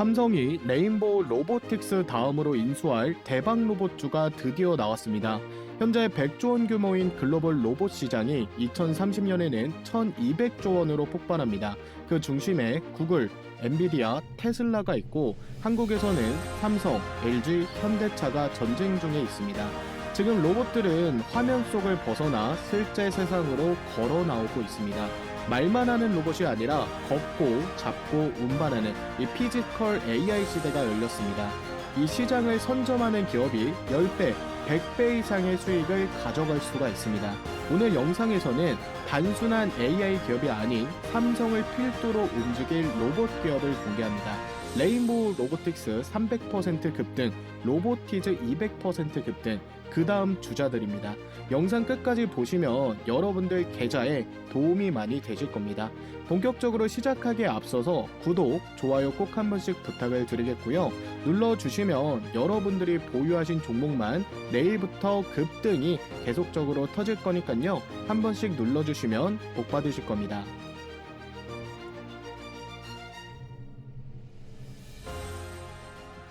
삼성이 레인보우 로보틱스 다음으로 인수할 대박 로봇주가 드디어 나왔습니다. 현재 100조 원 규모인 글로벌 로봇 시장이 2030년에는 1200조 원으로 폭발합니다. 그 중심에 구글, 엔비디아, 테슬라가 있고 한국에서는 삼성, LG, 현대차가 전쟁 중에 있습니다. 지금 로봇들은 화면 속을 벗어나 실제 세상으로 걸어 나오고 있습니다. 말만 하는 로봇이 아니라 걷고 잡고 운반하는 이 피지컬 AI 시대가 열렸습니다. 이 시장을 선점하는 기업이 10배, 100배 이상의 수익을 가져갈 수가 있습니다. 오늘 영상에서는 단순한 AI 기업이 아닌 삼성을 필두로 움직일 로봇 기업을 공개합니다. 레인보우 로보틱스 300% 급등, 로보티즈 200% 급등, 그 다음 주자들입니다. 영상 끝까지 보시면 여러분들 계좌에 도움이 많이 되실 겁니다. 본격적으로 시작하기에 앞서서 구독, 좋아요 꼭 한 번씩 부탁을 드리겠고요. 눌러주시면 여러분들이 보유하신 종목만 내일부터 급등이 계속적으로 터질 거니까요. 한 번씩 눌러주시면 복 받으실 겁니다.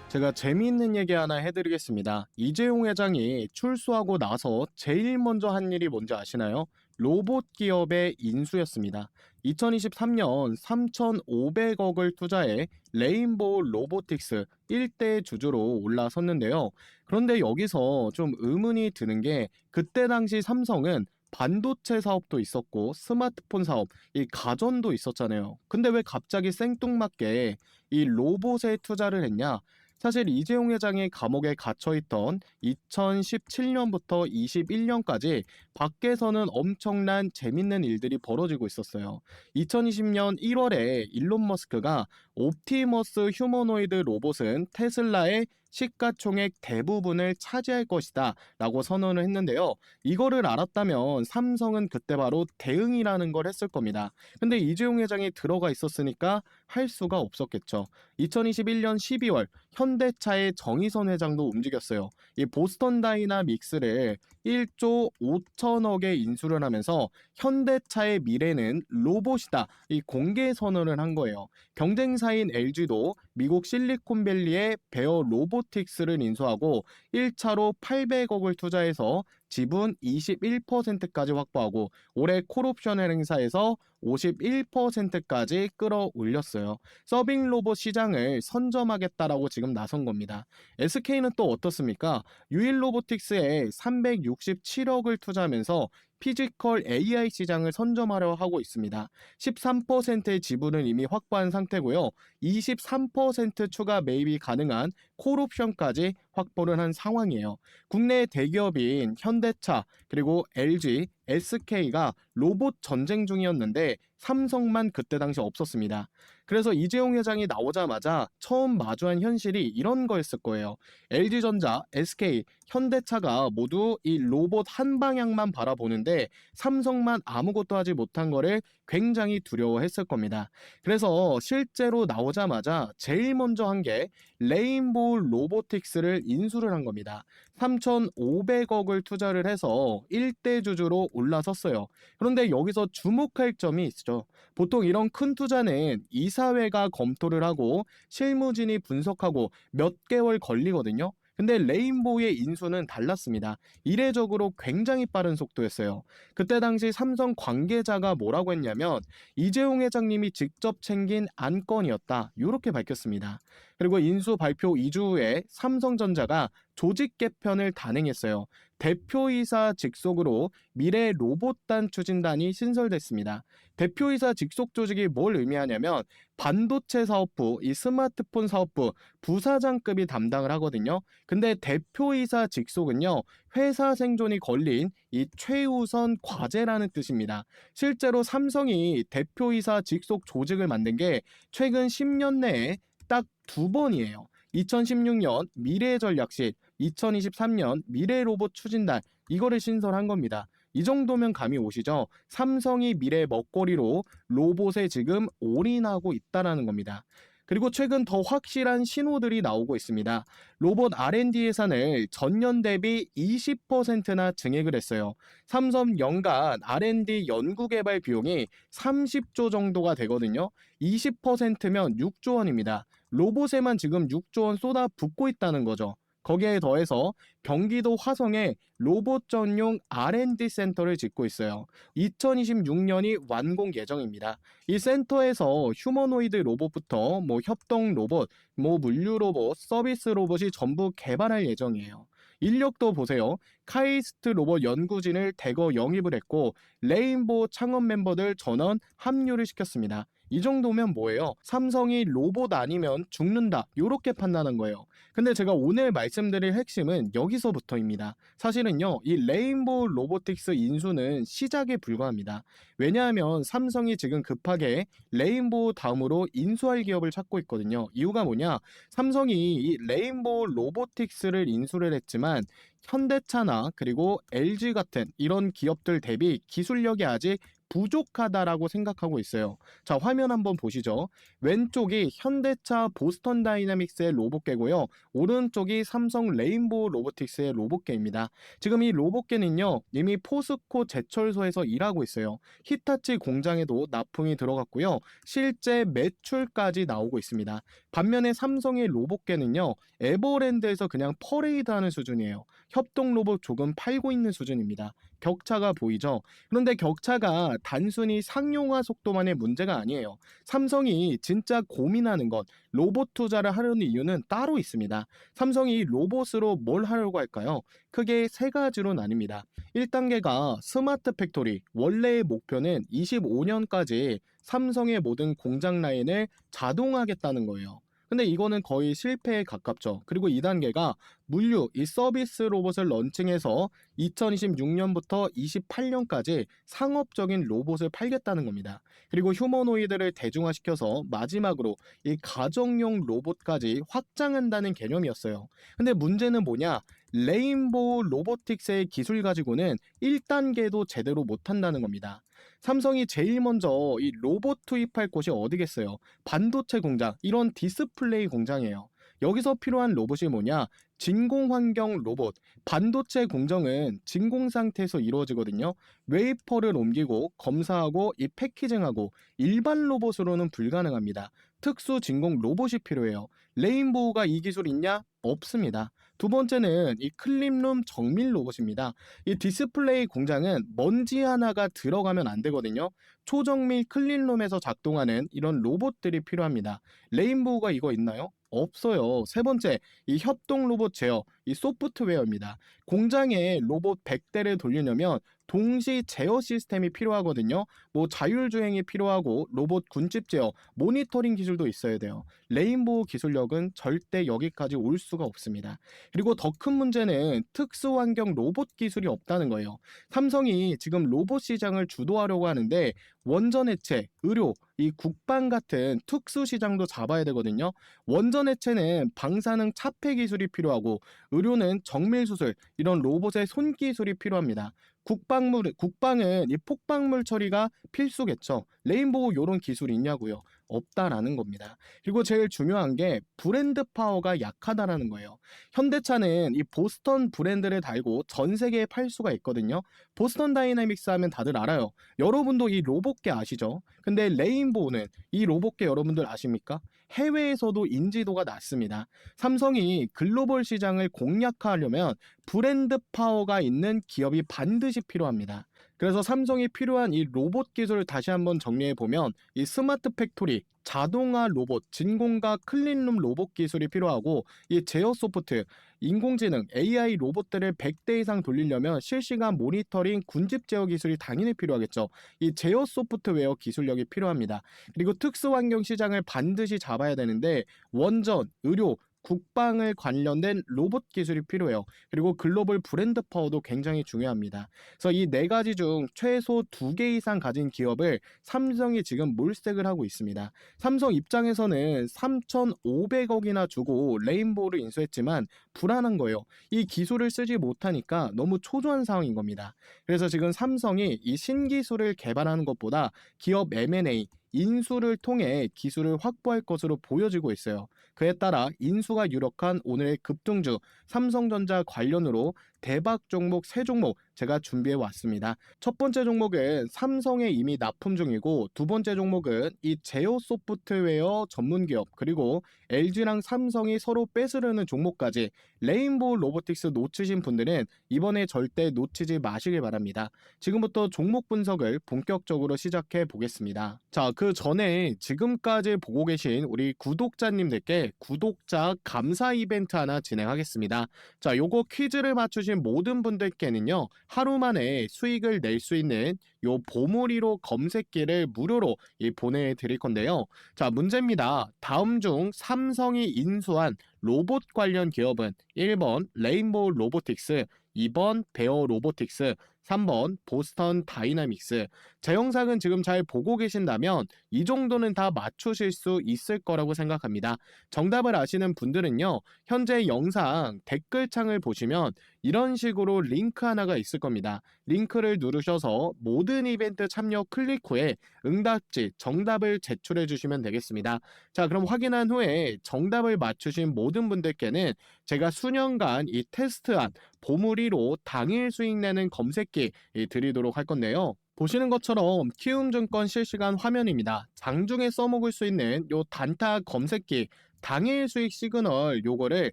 제가 재미있는 얘기 하나 해드리겠습니다. 이재용 회장이 출소하고 나서 제일 먼저 한 일이 뭔지 아시나요? 로봇 기업의 인수였습니다. 2023년 3,500억을 투자해 레인보우 로보틱스 1대 주주로 올라섰는데요. 그런데 여기서 좀 의문이 드는 게 그때 당시 삼성은 반도체 사업도 있었고 스마트폰 사업, 이 가전도 있었잖아요. 근데 왜 갑자기 생뚱맞게 이 로봇에 투자를 했냐? 사실 이재용 회장이 감옥에 갇혀 있던 2017년부터 21년까지 밖에서는 엄청난 재밌는 일들이 벌어지고 있었어요. 2020년 1월에 일론 머스크가 옵티머스 휴머노이드 로봇은 테슬라의 시가총액 대부분을 차지할 것이다 라고 선언을 했는데요. 이거를 알았다면 삼성은 그때 바로 대응이라는 걸 했을 겁니다. 근데 이재용 회장이 들어가 있었으니까 할 수가 없었겠죠. 2021년 12월 현대차의 정의선 회장도 움직였어요. 이 보스턴 다이나믹스를 1조 5천억에 인수를 하면서 현대차의 미래는 로봇이다. 이 공개 선언을 한 거예요. 경쟁사인 LG도 미국 실리콘밸리의 베어 로 보틱스를 인수하고 1차로 800억을 투자해서 지분 21%까지 확보하고 올해 콜옵션 행사에서 51%까지 끌어올렸어요. 서빙 로봇 시장을 선점하겠다라고 지금 나선 겁니다. SK는 또 어떻습니까? 유일 로보틱스에 367억을 투자하면서 피지컬 AI 시장을 선점하려 하고 있습니다. 13%의 지분은 이미 확보한 상태고요. 23% 추가 매입이 가능한 콜옵션까지 확보를 한 상황이에요. 국내 대기업인 현대차 그리고 LG, SK가 로봇 전쟁 중이었는데 삼성만 그때 당시 없었습니다. 그래서 이재용 회장이 나오자마자 처음 마주한 현실이 이런 거였을 거예요. LG전자, SK, 현대차가 모두 이 로봇 한 방향만 바라보는데 삼성만 아무것도 하지 못한 거를 굉장히 두려워했을 겁니다. 그래서 실제로 나오자마자 제일 먼저 한 게 레인보우 로보틱스를 인수를 한 겁니다. 3,500억을 투자를 해서 1대 주주로 올라섰어요. 그런데 여기서 주목할 점이 있죠. 보통 이런 큰 투자는 이사회가 검토를 하고 실무진이 분석하고 몇 개월 걸리거든요. 근데 레인보우의 인수는 달랐습니다. 이례적으로 굉장히 빠른 속도였어요. 그때 당시 삼성 관계자가 뭐라고 했냐면 이재용 회장님이 직접 챙긴 안건이었다. 이렇게 밝혔습니다. 그리고 인수 발표 2주 후에 삼성전자가 조직 개편을 단행했어요. 대표이사 직속으로 미래 로봇단 추진단이 신설됐습니다. 대표이사 직속 조직이 뭘 의미하냐면 반도체 사업부, 이 스마트폰 사업부 부사장급이 담당을 하거든요. 근데 대표이사 직속은요, 회사 생존이 걸린 이 최우선 과제라는 뜻입니다. 실제로 삼성이 대표이사 직속 조직을 만든 게 최근 10년 내에 딱 두 번이에요. 2016년 미래전략실, 2023년 미래 로봇 추진단 이거를 신설한 겁니다. 이 정도면 감이 오시죠? 삼성이 미래 먹거리로 로봇에 지금 올인하고 있다라는 겁니다. 그리고 최근 더 확실한 신호들이 나오고 있습니다. 로봇 R&D 예산을 전년 대비 20%나 증액을 했어요. 삼성 연간 R&D 연구개발 비용이 30조 정도가 되거든요. 20%면 6조 원입니다. 로봇에만 지금 6조 원 쏟아 붓고 있다는 거죠. 거기에 더해서 경기도 화성에 로봇 전용 R&D 센터를 짓고 있어요. 2026년이 완공 예정입니다. 이 센터에서 휴머노이드 로봇부터 뭐 협동 로봇, 뭐 물류 로봇, 서비스 로봇이 전부 개발할 예정이에요. 인력도 보세요. 카이스트 로봇 연구진을 대거 영입을 했고 레인보우 창업 멤버들 전원 합류를 시켰습니다. 이 정도면 뭐예요? 삼성이 로봇 아니면 죽는다. 이렇게 판단한 거예요. 근데 제가 오늘 말씀드릴 핵심은 여기서부터입니다. 사실은요, 이 레인보우 로보틱스 인수는 시작에 불과합니다. 왜냐하면 삼성이 지금 급하게 레인보우 다음으로 인수할 기업을 찾고 있거든요. 이유가 뭐냐? 삼성이 이 레인보우 로보틱스를 인수를 했지만 현대차나 그리고 LG 같은 이런 기업들 대비 기술력이 아직 부족하다라고 생각하고 있어요. 자, 화면 한번 보시죠. 왼쪽이 현대차 보스턴 다이나믹스의 로봇계고요. 오른쪽이 삼성 레인보우 로보틱스의 로봇계입니다. 지금 이 로봇계는요. 이미 포스코 제철소에서 일하고 있어요. 히타치 공장에도 납품이 들어갔고요. 실제 매출까지 나오고 있습니다. 반면에 삼성의 로봇계는요. 에버랜드에서 그냥 퍼레이드 하는 수준이에요. 협동 로봇 조금 팔고 있는 수준입니다. 격차가 보이죠? 그런데 격차가 단순히 상용화 속도만의 문제가 아니에요. 삼성이 진짜 고민하는 것, 로봇 투자를 하려는 이유는 따로 있습니다. 삼성이 로봇으로 뭘 하려고 할까요? 크게 세 가지로 나뉩니다. 1단계가 스마트 팩토리, 원래의 목표는 25년까지 삼성의 모든 공장 라인을 자동화하겠다는 거예요. 근데 이거는 거의 실패에 가깝죠. 그리고 2단계가 물류, 이 서비스 로봇을 런칭해서 2026년부터 28년까지 상업적인 로봇을 팔겠다는 겁니다. 그리고 휴머노이드를 대중화시켜서 마지막으로 이 가정용 로봇까지 확장한다는 개념이었어요. 근데 문제는 뭐냐? 레인보우 로보틱스의 기술 가지고는 1단계도 제대로 못한다는 겁니다. 삼성이 제일 먼저 이 로봇 투입할 곳이 어디겠어요? 반도체 공장, 이런 디스플레이 공장이에요. 여기서 필요한 로봇이 뭐냐? 진공 환경 로봇. 반도체 공정은 진공 상태에서 이루어지거든요. 웨이퍼를 옮기고 검사하고 이 패키징하고 일반 로봇으로는 불가능합니다. 특수 진공 로봇이 필요해요. 레인보우가 이 기술 있냐? 없습니다. 두 번째는 이 클린룸 정밀 로봇입니다. 이 디스플레이 공장은 먼지 하나가 들어가면 안 되거든요. 초정밀 클린룸에서 작동하는 이런 로봇들이 필요합니다. 레인보우가 이거 있나요? 없어요. 세 번째, 이 협동 로봇 제어, 이 소프트웨어입니다. 공장에 로봇 100대를 돌리려면 동시 제어 시스템이 필요하거든요. 뭐 자율주행이 필요하고 로봇 군집 제어, 모니터링 기술도 있어야 돼요. 레인보우 기술력은 절대 여기까지 올 수가 없습니다. 그리고 더 큰 문제는 특수환경 로봇 기술이 없다는 거예요. 삼성이 지금 로봇 시장을 주도하려고 하는데 원전 해체, 의료, 이 국방 같은 특수 시장도 잡아야 되거든요. 원전 해체는 방사능 차폐 기술이 필요하고 의료는 정밀 수술, 이런 로봇의 손 기술이 필요합니다. 국방물 국방은 이 폭발물 처리가 필수겠죠. 레인보우 요런 기술이 있냐고요. 없다라는 겁니다. 그리고 제일 중요한 게 브랜드 파워가 약하다라는 거예요. 현대차는 이 보스턴 브랜드를 달고 전 세계에 팔 수가 있거든요. 보스턴 다이나믹스 하면 다들 알아요. 여러분도 이 로봇계 아시죠? 근데 레인보우는 이 로봇계 여러분들 아십니까? 해외에서도 인지도가 낮습니다. 삼성이 글로벌 시장을 공략하려면 브랜드 파워가 있는 기업이 반드시 필요합니다. 그래서 삼성이 필요한 이 로봇 기술을 다시 한번 정리해 보면 이 스마트 팩토리, 자동화 로봇, 진공과 클린룸 로봇 기술이 필요하고 이 제어 소프트, 인공지능, AI 로봇들을 100대 이상 돌리려면 실시간 모니터링, 군집 제어 기술이 당연히 필요하겠죠. 이 제어 소프트웨어 기술력이 필요합니다. 그리고 특수 환경 시장을 반드시 잡아야 되는데 원전, 의료, 국방을 관련된 로봇 기술이 필요해요. 그리고 글로벌 브랜드 파워도 굉장히 중요합니다. 그래서 이 네 가지 중 최소 두 개 이상 가진 기업을 삼성이 지금 몰색을 하고 있습니다. 삼성 입장에서는 3,500억이나 주고 레인보우를 인수했지만 불안한 거예요. 이 기술을 쓰지 못하니까 너무 초조한 상황인 겁니다. 그래서 지금 삼성이 이 신기술을 개발하는 것보다 기업 M&A 인수를 통해 기술을 확보할 것으로 보여지고 있어요. 그에 따라 인수가 유력한 오늘의 급등주 삼성전자 관련으로 대박 종목 세 종목 제가 준비해 왔습니다. 첫 번째 종목은 삼성에 이미 납품 중이고 두 번째 종목은 이 제오 소프트웨어 전문 기업 그리고 LG랑 삼성이 서로 뺏으려는 종목까지 레인보우 로보틱스 놓치신 분들은 이번에 절대 놓치지 마시길 바랍니다. 지금부터 종목 분석을 본격적으로 시작해 보겠습니다. 자, 그 전에 지금까지 보고 계신 우리 구독자님들께 구독자 감사 이벤트 하나 진행하겠습니다. 자, 요거 퀴즈를 맞추신 모든 분들께는요, 하루 만에 수익을 낼 수 있는 요 보물이로 검색기를 무료로 이 보내드릴 건데요. 자, 문제입니다. 다음 중 삼성이 인수한 로봇 관련 기업은 1번 레인보우 로보틱스, 2번 베어 로보틱스, 3번 보스턴 다이나믹스. 제 영상은 지금 잘 보고 계신다면 이 정도는 다 맞추실 수 있을 거라고 생각합니다. 정답을 아시는 분들은요, 현재 영상 댓글창을 보시면 이런 식으로 링크 하나가 있을 겁니다. 링크를 누르셔서 모든 이벤트 참여 클릭 후에 응답지, 정답을 제출해 주시면 되겠습니다. 자, 그럼 확인한 후에 정답을 맞추신 모든 분들께는 제가 수년간 이 테스트한 보물이로 당일 수익 내는 검색기 이 드리도록 할 건데요. 보시는 것처럼 키움증권 실시간 화면입니다. 장중에 써먹을 수 있는 요 단타 검색기 당일 수익 시그널 요거를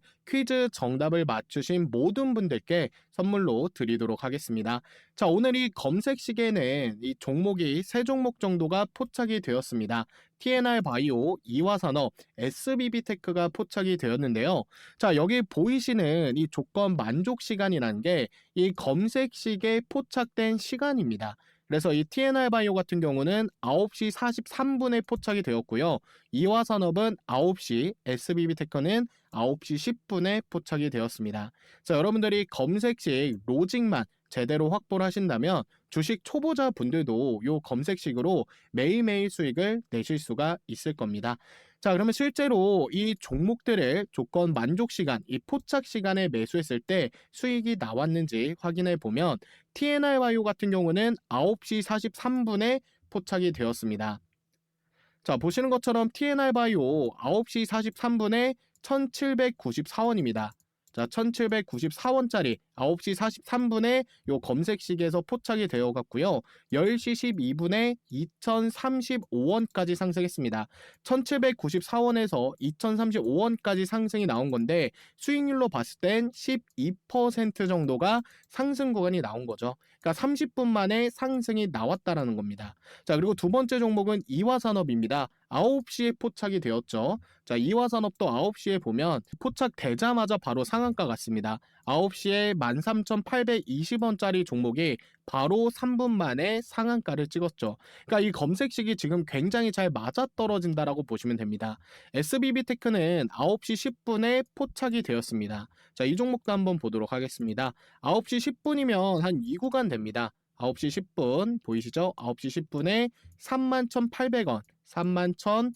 퀴즈 정답을 맞추신 모든 분들께 선물로 드리도록 하겠습니다. 자, 오늘 이 검색 시계는 이 종목이 세 종목 정도가 포착이 되었습니다. TNR 바이오, 이화산업, SBB테크가 포착이 되었는데요. 자, 여기 보이시는 이 조건 만족 시간이라는 게 이 검색 시계 포착된 시간입니다. 그래서 이 TNR 바이오 같은 경우는 9시 43분에 포착이 되었고요. 이화 산업은 9시, SBB테크는 9시 10분에 포착이 되었습니다. 자, 여러분들이 검색 시 로직만 제대로 확보를 하신다면 주식 초보자 분들도 요 검색식으로 매일매일 수익을 내실 수가 있을 겁니다. 자, 그러면 실제로 이 종목들을 조건 만족 시간, 이 포착 시간에 매수했을 때 수익이 나왔는지 확인해 보면 TNR 바이오 같은 경우는 9시 43분에 포착이 되었습니다. 자, 보시는 것처럼 TNR 바이오 9시 43분에 1794원입니다. 자, 1794원짜리 9시 43분에 요 검색식에서 포착이 되어 갔고요. 10시 12분에 2035원까지 상승했습니다. 1794원에서 2035원까지 상승이 나온 건데 수익률로 봤을 땐 12% 정도가 상승 구간이 나온 거죠. 그러니까 30분 만에 상승이 나왔다라는 겁니다. 자, 그리고 두 번째 종목은 이화산업입니다. 9시에 포착이 되었죠. 자, 이화산업도 9시에 보면 포착되자마자 바로 상한가 같습니다. 9시에 13,820원짜리 종목이 바로 3분 만에 상한가를 찍었죠. 그러니까 이 검색식이 지금 굉장히 잘 맞아떨어진다라고 보시면 됩니다. SBB테크는 9시 10분에 포착이 되었습니다. 자, 이 종목도 한번 보도록 하겠습니다. 9시 10분이면 한 2구간 됩니다. 9시 10분 보이시죠? 9시 10분에 31,800원, 31,800원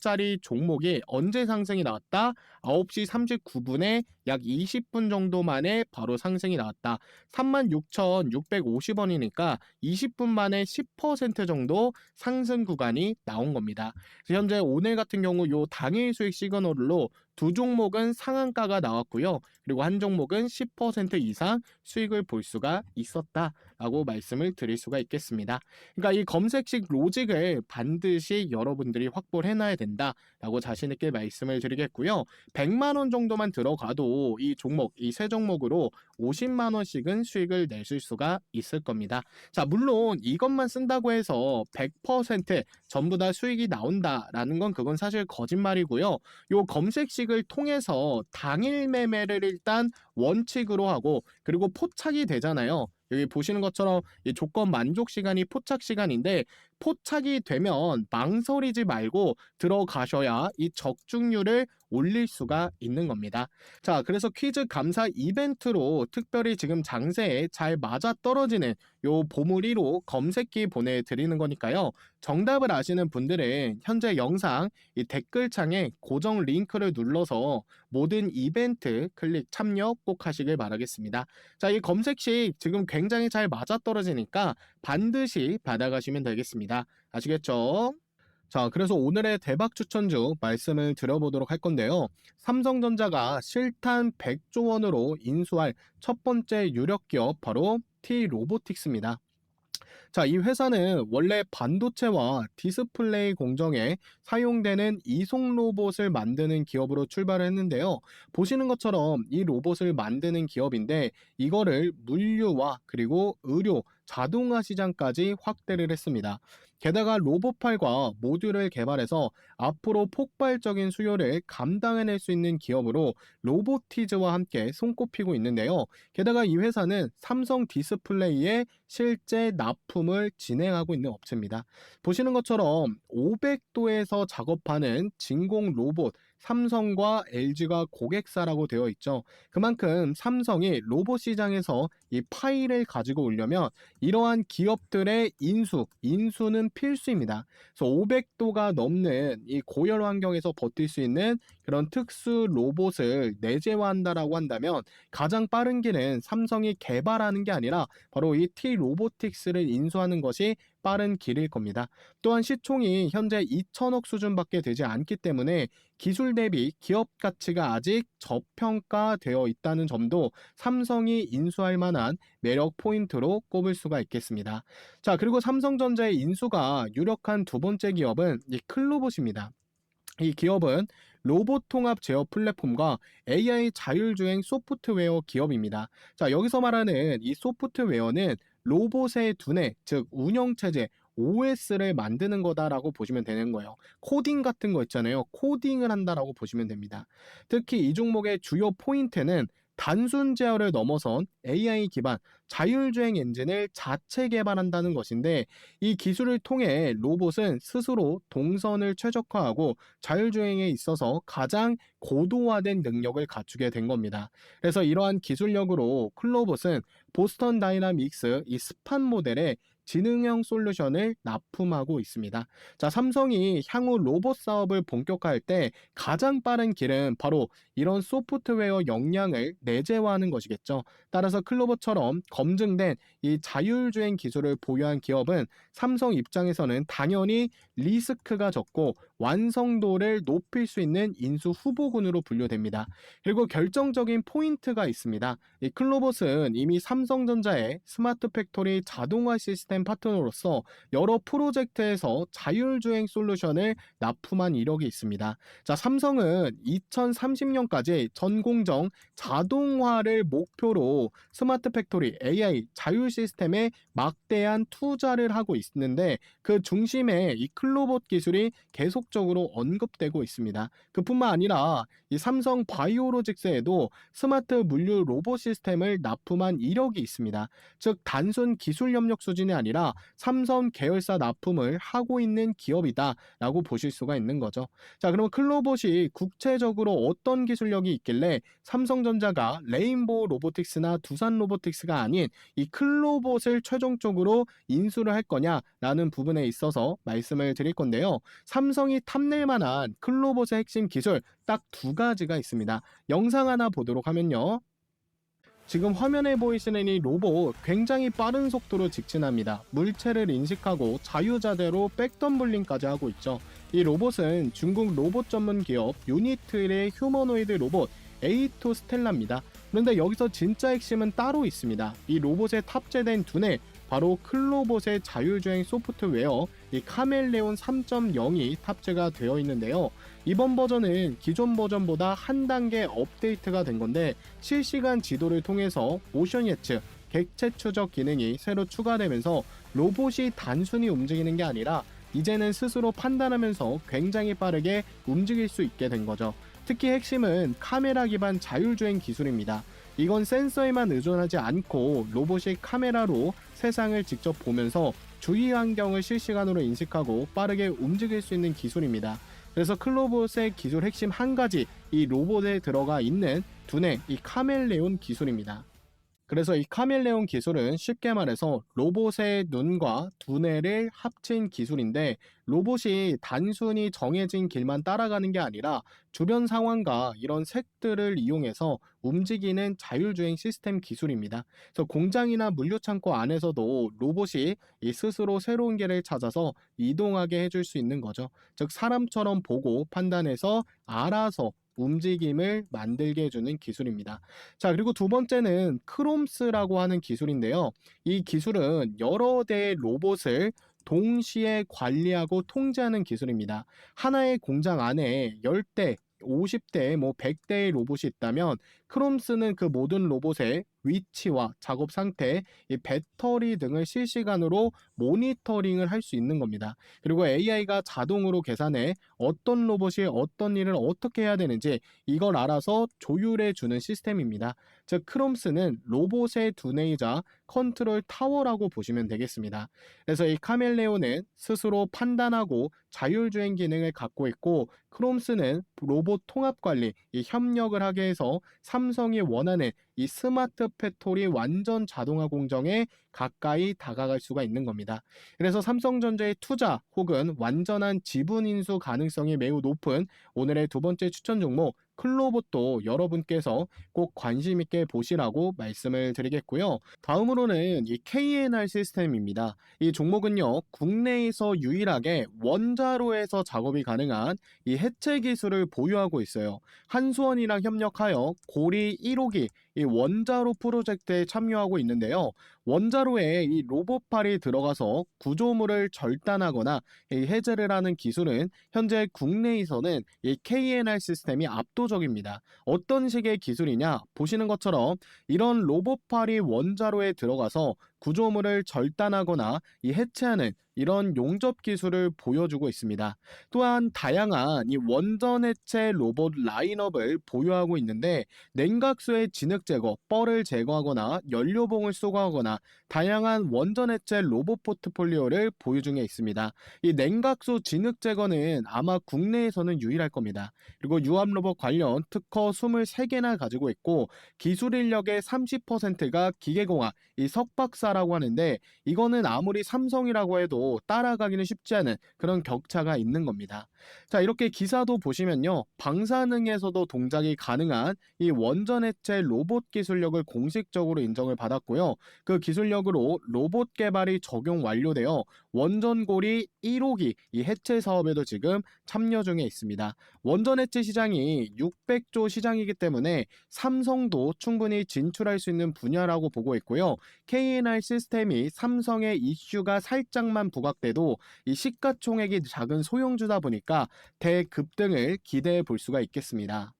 짜리 종목이 언제 상승이 나왔다? 9시 39분에 약 20분 정도 만에 바로 상승이 나왔다. 36,650원이니까 20분 만에 10% 정도 상승 구간이 나온 겁니다. 현재 오늘 같은 경우 요 당일 수익 시그널로 두 종목은 상한가가 나왔고요. 그리고 한 종목은 10% 이상 수익을 볼 수가 있었다라고 말씀을 드릴 수가 있겠습니다. 그러니까 이 검색식 로직을 반드시 여러분들이 확보를 해놔야 된다라고 자신 있게 말씀을 드리겠고요. 100만 원 정도만 들어가도 이 종목, 이 세 종목으로 50만 원씩은 수익을 내실 수가 있을 겁니다. 자, 물론 이것만 쓴다고 해서 100% 전부 다 수익이 나온다라는 건 그건 사실 거짓말이고요. 요 검색식 을 통해서 당일 매매를 일단 원칙으로 하고 그리고 포착이 되잖아요. 여기 보시는 것처럼 이 조건 만족 시간이 포착 시간인데 포착이 되면 망설이지 말고 들어가셔야 이 적중률을 올릴 수가 있는 겁니다. 자, 그래서 퀴즈 감사 이벤트로 특별히 지금 장세에 잘 맞아 떨어지는 요 보물 1호 검색기 보내드리는 거니까요. 정답을 아시는 분들은 현재 영상 이 댓글창에 고정 링크를 눌러서 모든 이벤트 클릭 참여 꼭 하시길 바라겠습니다. 자, 이 검색식 지금 굉장히 잘 맞아 떨어지니까 반드시 받아가시면 되겠습니다. 아시겠죠? 자, 그래서 오늘의 대박 추천주 말씀을 드려보도록 할 건데요. 삼성전자가 실탄 100조 원으로 인수할 첫 번째 유력 기업 바로 T 로보틱스입니다. 자, 이 회사는 원래 반도체와 디스플레이 공정에 사용되는 이송 로봇을 만드는 기업으로 출발을 했는데요. 보시는 것처럼 이 로봇을 만드는 기업인데 이거를 물류와 그리고 의료, 자동화 시장까지 확대를 했습니다. 게다가 로봇팔과 모듈을 개발해서 앞으로 폭발적인 수요를 감당해낼 수 있는 기업으로 로보티즈와 함께 손꼽히고 있는데요. 게다가 이 회사는 삼성 디스플레이에 실제 납품을 진행하고 있는 업체입니다. 보시는 것처럼 500도에서 작업하는 진공 로봇 삼성과 LG가 고객사라고 되어 있죠. 그만큼 삼성이 로봇 시장에서 이 파일을 가지고 오려면 이러한 기업들의 인수, 인수는 필수입니다. 그래서 500도가 넘는 이 고열 환경에서 버틸 수 있는 그런 특수 로봇을 내재화한다라고 한다면 가장 빠른 길은 삼성이 개발하는 게 아니라 바로 이 T 로보틱스를 인수하는 것이 빠른 길일 겁니다. 또한 시총이 현재 2천억 수준밖에 되지 않기 때문에 기술 대비 기업 가치가 아직 저평가되어 있다는 점도 삼성이 인수할 만한 매력 포인트로 꼽을 수가 있겠습니다. 자, 그리고 삼성전자의 인수가 유력한 두 번째 기업은 이 클로봇입니다. 이 기업은 로봇 통합 제어 플랫폼과 AI 자율주행 소프트웨어 기업입니다. 자, 여기서 말하는 이 소프트웨어는 로봇의 두뇌, 즉 운영체제, OS를 만드는 거다라고 보시면 되는 거예요. 코딩 같은 거 있잖아요. 코딩을 한다라고 보시면 됩니다. 특히 이 종목의 주요 포인트는 단순 제어를 넘어선 AI 기반 자율주행 엔진을 자체 개발한다는 것인데 이 기술을 통해 로봇은 스스로 동선을 최적화하고 자율주행에 있어서 가장 고도화된 능력을 갖추게 된 겁니다. 그래서 이러한 기술력으로 클로봇은 보스턴 다이나믹스 이 스판 모델의 지능형 솔루션을 납품하고 있습니다. 자, 삼성이 향후 로봇 사업을 본격화할 때 가장 빠른 길은 바로 이런 소프트웨어 역량을 내재화하는 것이겠죠. 따라서 클로버처럼 검증된 이 자율주행 기술을 보유한 기업은 삼성 입장에서는 당연히 리스크가 적고 완성도를 높일 수 있는 인수 후보군으로 분류됩니다. 그리고 결정적인 포인트가 있습니다. 이 클로봇은 이미 삼성전자의 스마트 팩토리 자동화 시스템 파트너로서 여러 프로젝트에서 자율주행 솔루션을 납품한 이력이 있습니다. 자, 삼성은 2030년까지 전공정 자동화를 목표로 스마트 팩토리 AI 자율 시스템에 막대한 투자를 하고 있는데 그 중심에 이 클로봇 기술이 계속적으로 언급되고 있습니다. 그뿐만 아니라 이 삼성 바이오로직스에도 스마트 물류 로봇 시스템을 납품한 이력이 있습니다. 즉 단순 기술 협력 수준이 아니라 삼성 계열사 납품을 하고 있는 기업이다라고 보실 수가 있는 거죠. 자, 그럼 클로봇이 국제적으로 어떤 기술력이 있길래 삼성전자가 레인보우 로보틱스나 두산 로보틱스가 아닌 이 클로봇을 최종적으로 인수를 할 거냐라는 부분에 있어서 말씀을 드릴 건데요. 삼성이 탐낼 만한 클로봇의 핵심 기술 딱 두 가지가 있습니다. 영상 하나 보도록 하면요. 지금 화면에 보이시는 이 로봇 굉장히 빠른 속도로 직진합니다. 물체를 인식하고 자유자재로 백덤블링까지 하고 있죠. 이 로봇은 중국 로봇 전문 기업 유니트의 휴머노이드 로봇 에이토 스텔라입니다. 그런데 여기서 진짜 핵심은 따로 있습니다. 이 로봇에 탑재된 두뇌 바로 클로봇의 자율주행 소프트웨어 이 카멜레온 3.0이 탑재가 되어 있는데요. 이번 버전은 기존 버전보다 한 단계 업데이트가 된 건데 실시간 지도를 통해서 모션 예측, 객체 추적 기능이 새로 추가되면서 로봇이 단순히 움직이는 게 아니라 이제는 스스로 판단하면서 굉장히 빠르게 움직일 수 있게 된 거죠. 특히 핵심은 카메라 기반 자율주행 기술입니다. 이건 센서에만 의존하지 않고 로봇이 카메라로 세상을 직접 보면서 주위 환경을 실시간으로 인식하고 빠르게 움직일 수 있는 기술입니다. 그래서 클로봇의 기술 핵심 한 가지, 이 로봇에 들어가 있는 두뇌, 이 카멜레온 기술입니다. 그래서 이 카멜레온 기술은 쉽게 말해서 로봇의 눈과 두뇌를 합친 기술인데 로봇이 단순히 정해진 길만 따라가는 게 아니라 주변 상황과 이런 색들을 이용해서 움직이는 자율주행 시스템 기술입니다. 그래서 공장이나 물류창고 안에서도 로봇이 이 스스로 새로운 길을 찾아서 이동하게 해줄 수 있는 거죠. 즉 사람처럼 보고 판단해서 알아서 움직임을 만들게 해주는 기술입니다. 자, 그리고 두 번째는 크롬스라고 하는 기술인데요. 이 기술은 여러 대의 로봇을 동시에 관리하고 통제하는 기술입니다. 하나의 공장 안에 10대, 50대, 뭐 100대의 로봇이 있다면 크롬스는 그 모든 로봇의 위치와 작업 상태, 이 배터리 등을 실시간으로 모니터링을 할 수 있는 겁니다. 그리고 AI가 자동으로 계산해 어떤 로봇이 어떤 일을 어떻게 해야 되는지 이걸 알아서 조율해 주는 시스템입니다. 즉 크롬스는 로봇의 두뇌이자 컨트롤 타워라고 보시면 되겠습니다. 그래서 이 카멜레온은 스스로 판단하고 자율주행 기능을 갖고 있고 크롬스는 로봇 통합 관리, 이 협력을 하게 해서 삼성이 원하는 이 스마트 팩토리 완전 자동화 공정에 가까이 다가갈 수가 있는 겁니다. 그래서 삼성전자의 투자 혹은 완전한 지분 인수 가능성이 매우 높은 오늘의 두 번째 추천 종목 클로봇도 여러분께서 꼭 관심 있게 보시라고 말씀을 드리겠고요. 다음으로는 이 KNR 시스템입니다. 이 종목은요, 국내에서 유일하게 원자로에서 작업이 가능한 이 해체 기술을 보유하고 있어요. 한수원이랑 협력하여 고리 1호기 이 원자로 프로젝트에 참여하고 있는데요. 원자 로에 이 로봇팔이 들어가서 구조물을 절단하거나 이 해제를 하는 기술은 현재 국내에서는 이 KNR 시스템이 압도적입니다. 어떤 식의 기술이냐? 보시는 것처럼 이런 로봇팔이 원자로에 들어가서 구조물을 절단하거나 이 해체하는 이런 용접 기술을 보여주고 있습니다. 또한 다양한 이 원전 해체 로봇 라인업을 보유하고 있는데 냉각수의 진흙 제거, 뻘을 제거하거나 연료봉을 쏘가하거나 다양한 원전 해체 로봇 포트폴리오를 보유 중에 있습니다. 이 냉각수 진흙 제거는 아마 국내에서는 유일할 겁니다. 그리고 유압 로봇 관련 특허 23개나 가지고 있고 기술 인력의 30%가 기계공학, 이 석박사 라고 하는데 이거는 아무리 삼성이라고 해도 따라가기는 쉽지 않은 그런 격차가 있는 겁니다. 자, 이렇게 기사도 보시면요. 방사능에서도 동작이 가능한 이 원전 해체 로봇 기술력을 공식적으로 인정을 받았고요. 그 기술력으로 로봇 개발이 적용 완료되어 원전고리 1호기 이 해체 사업에도 지금 참여 중에 있습니다. 원전 해체 시장이 600조 시장이기 때문에 삼성도 충분히 진출할 수 있는 분야라고 보고 있고요. KNR 시스템이 삼성의 이슈가 살짝만 부각돼도 이 시가총액이 작은 소형주다 보니까 대급등을 기대해 볼 수가 있겠습니다.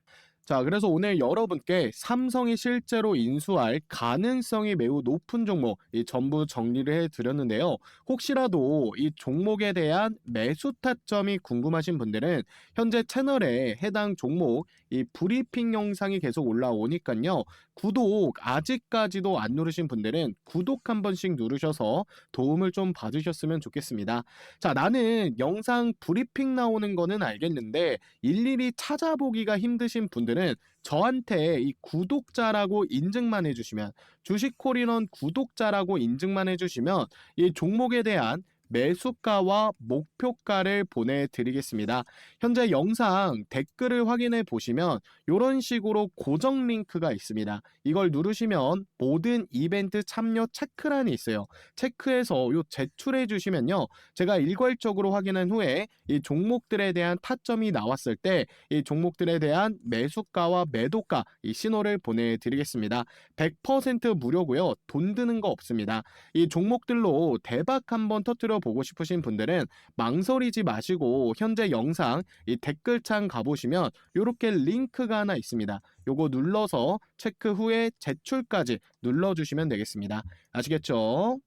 자, 그래서 오늘 여러분께 삼성이 실제로 인수할 가능성이 매우 높은 종목 이 전부 정리를 해 드렸는데요. 혹시라도 이 종목에 대한 매수 타점이 궁금하신 분들은 현재 채널에 해당 종목 이 브리핑 영상이 계속 올라오니까요. 구독 아직까지도 안 누르신 분들은 구독 한 번씩 누르셔서 도움을 좀 받으셨으면 좋겠습니다. 자, 나는 영상 브리핑 나오는 거는 알겠는데 일일이 찾아보기가 힘드신 분들은 저한테 이 구독자라고 인증만 해주시면 주식콜인원 구독자라고 인증만 해주시면 이 종목에 대한 매수가와 목표가를 보내드리겠습니다. 현재 영상 댓글을 확인해 보시면 이런 식으로 고정 링크가 있습니다. 이걸 누르시면 모든 이벤트 참여 체크란이 있어요. 체크해서 요 제출해 주시면요. 제가 일괄적으로 확인한 후에 이 종목들에 대한 타점이 나왔을 때 이 종목들에 대한 매수가와 매도가 이 신호를 보내드리겠습니다. 100% 무료고요. 돈 드는 거 없습니다. 이 종목들로 대박 한번 터뜨려 보고 싶으신 분들은 망설이지 마시고 현재 영상 이 댓글창 가보시면 이렇게 링크가 하나 있습니다. 요거 눌러서 체크 후에 제출까지 눌러주시면 되겠습니다. 아시겠죠?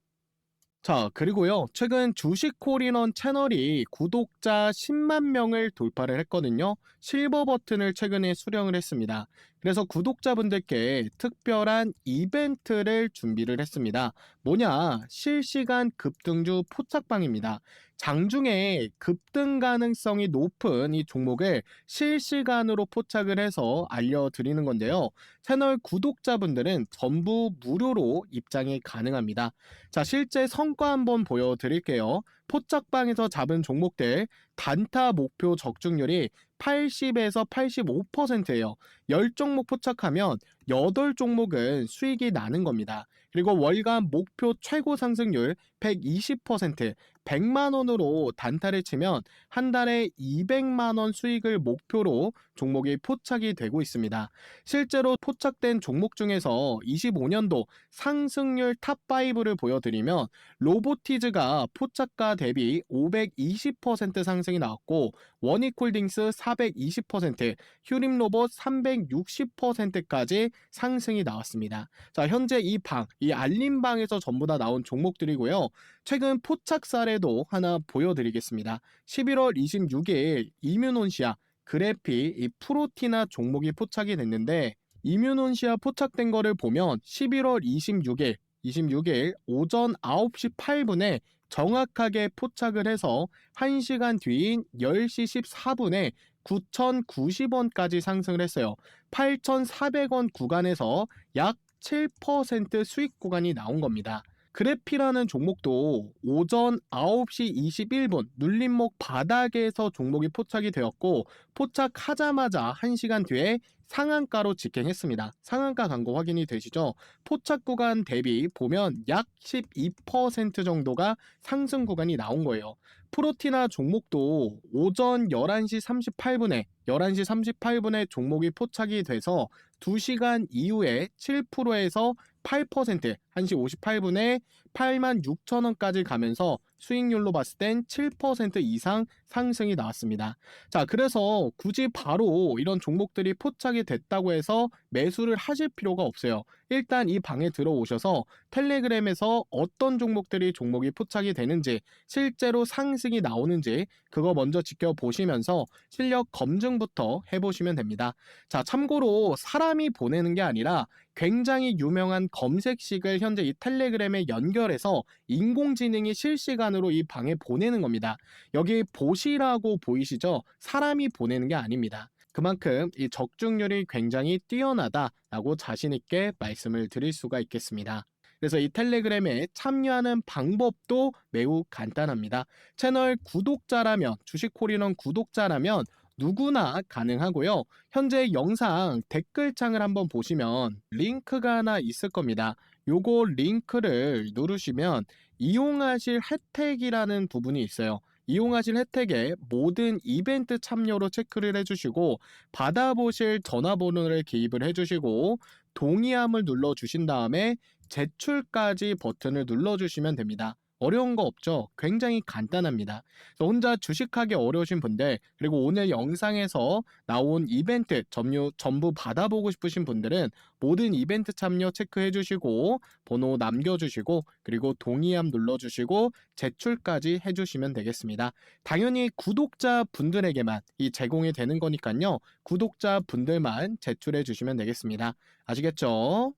자, 그리고요. 최근 주식콜인원 채널이 구독자 10만 명을 돌파를 했거든요. 실버 버튼을 최근에 수령을 했습니다. 그래서 구독자분들께 특별한 이벤트를 준비를 했습니다. 뭐냐? 실시간 급등주 포착방입니다. 장중에 급등 가능성이 높은 이 종목을 실시간으로 포착을 해서 알려드리는 건데요. 채널 구독자분들은 전부 무료로 입장이 가능합니다. 자, 실제 성과 한번 보여드릴게요. 포착방에서 잡은 종목들 단타 목표 적중률이 80에서 85%예요. 10종목 포착하면 8종목은 수익이 나는 겁니다. 그리고 월간 목표 최고 상승률 120%, 100만 원으로 단타를 치면 한 달에 200만 원 수익을 목표로 종목이 포착이 되고 있습니다. 실제로 포착된 종목 중에서 25년도 상승률 탑5를 보여드리면 로보티즈가 포착가 대비 520% 상승이 나왔고 원익홀딩스 420%, 휴림로봇 360%까지 상승이 나왔습니다. 자, 현재 이 방, 이 알림방에서 전부 다 나온 종목들이고요. 최근 포착 사례도 하나 보여드리겠습니다. 11월 26일 이뮤논시아 그래피 이 프로티나 종목이 포착이 됐는데 이뮤논시아 포착된 거를 보면 11월 26일 26일 오전 9시 8분에 정확하게 포착을 해서 1시간 뒤인 10시 14분에 9,090원까지 상승을 했어요. 8,400원 구간에서 약 7% 수익 구간이 나온 겁니다. 그래피라는 종목도 오전 9시 21분 눌림목 바닥에서 종목이 포착이 되었고 포착하자마자 1시간 뒤에 상한가로 직행했습니다. 상한가 광고 확인이 되시죠? 포착 구간 대비 보면 약 12% 정도가 상승 구간이 나온 거예요. 프로티나 종목도 오전 11시 38분에 11시 38분에 종목이 포착이 돼서 2시간 이후에 7%에서 8% 1시 58분에 8만 6천 원까지 가면서 수익률로 봤을 땐 7% 이상 상승이 나왔습니다. 자, 그래서 굳이 바로 이런 종목들이 포착이 됐다고 해서 매수를 하실 필요가 없어요. 일단 이 방에 들어오셔서 텔레그램에서 어떤 종목들이 종목이 포착이 되는지 실제로 상승이 나오는지 그거 먼저 지켜보시면서 실력 검증부터 해보시면 됩니다. 자, 참고로 사람이 보내는 게 아니라 굉장히 유명한 검색식을 현재 이 텔레그램에 연결해서 인공지능이 실시간 으로 이 방에 보내는 겁니다. 여기 보시라고 보이시죠? 사람이 보내는 게 아닙니다. 그만큼 이 적중률이 굉장히 뛰어나다라고 자신있게 말씀을 드릴 수가 있겠습니다. 그래서 이 텔레그램에 참여하는 방법도 매우 간단합니다. 채널 구독자라면 주식콜인원 구독자라면 누구나 가능하고요. 현재 영상 댓글창을 한번 보시면 링크가 하나 있을 겁니다. 요거 링크를 누르시면 이용하실 혜택이라는 부분이 있어요. 이용하실 혜택에 모든 이벤트 참여로 체크를 해주시고 받아보실 전화번호를 기입을 해주시고 동의함을 눌러주신 다음에 제출까지 버튼을 눌러주시면 됩니다. 어려운 거 없죠? 굉장히 간단합니다. 혼자 주식하기 어려우신 분들 그리고 오늘 영상에서 나온 이벤트 점유, 전부 받아보고 싶으신 분들은 모든 이벤트 참여 체크해 주시고 번호 남겨주시고 그리고 동의함 눌러주시고 제출까지 해주시면 되겠습니다. 당연히 구독자 분들에게만 이 제공이 되는 거니까요. 구독자 분들만 제출해 주시면 되겠습니다. 아시겠죠?